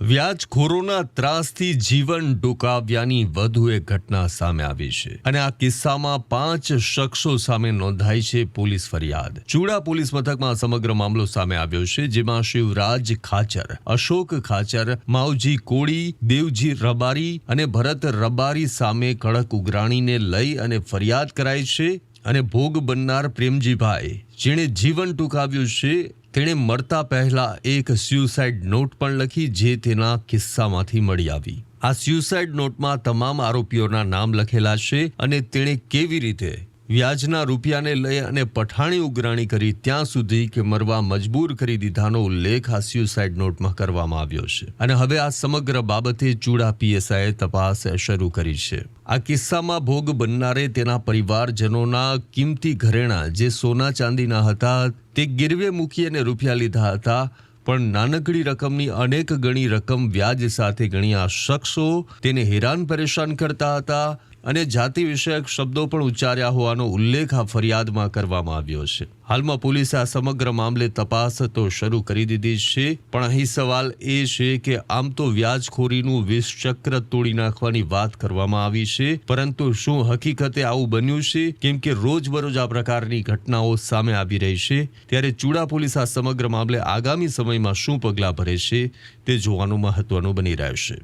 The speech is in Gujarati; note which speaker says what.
Speaker 1: વ્યાજખોરોના ત્રાસથી જીવન ડુકાવ્યાની વધુ એક ઘટના સામે આવી છે. અને આ કિસ્સામાં પાંચ શખ્સો સામે નોંધાઈ છે પોલીસ ફરિયાદ. ચૂડા પોલીસ મથકમાં સમગ્ર મામલો સામે આવ્યો છે, જેમાં શિવરાજ ખાચર, અશોક ખાચર, માવજી કોળી, દેવજી રબારી અને ભરત રબારી સામે કડક ઉઘરાણીને લઈ અને ફરિયાદ કરાઈ છે અને ભોગ બનનાર પ્રેમજીભાઈ, જેણે જીવન ટૂંકાવ્યું છે તેણે મળતા પહેલા એક સ્યુસાઇડ નોટ પણ લખી, જે તેના કિસ્સામાંથી મળી આવી. આ સ્યુસાઇડ નોટમાં તમામ આરોપીઓના નામ લખેલા છે અને તેણે કેવી રીતે વ્યાજના રૂપિયાને લઈ અને પઠાણી ઉઘરાણી કરી ત્યાં સુધી કે મરવા મજબૂર કરી દીધાનો ઉલ્લેખ આ સ્યુસાઇડ નોટમાં કરવામાં આવ્યો છે. અને હવે આ સમગ્ર બાબતે ચૂડા પીએસઆઈએ તપાસ શરૂ કરી છે. આ કિસ્સામાં ભોગ બનનારે તેના પરિવારજનોના કિંમતી ઘરેણા જે સોના ચાંદીના હતા તે ગીરવે મૂકી અને રૂપિયા લીધા હતા. પણ નાનકડી રકમની અનેક ગણી રકમ વ્યાજ સાથે ગણી આ શખ્સો તેને હેરાન પરેશાન કરતા હતા. અને જાતિ વિષયક શબ્દો પણ ઉચ્ચાર્યા હોવાનો ઉલ્લેખ આ ફરિયાદમાં કરવામાં આવ્યો છે. હાલમાં પોલીસે આ સમગ્ર મામલે તપાસ તો શરૂ કરી દીધી છે, પણ અહીં સવાલ એ છે કે આમ તો વ્યાજખોરીનું વિષચક્ર તોડી નાખવાની વાત કરવામાં આવી છે, પરંતુ શું હકીકતે આવું બન્યું છે? કેમ કે રોજબરોજ આ પ્રકારની ઘટનાઓ સામે આવી રહી છે. ત્યારે ચૂડા પોલીસ આ સમગ્ર મામલે આગામી સમયમાં શું પગલાં ભરે છે તે જોવાનું મહત્વનું બની રહેશે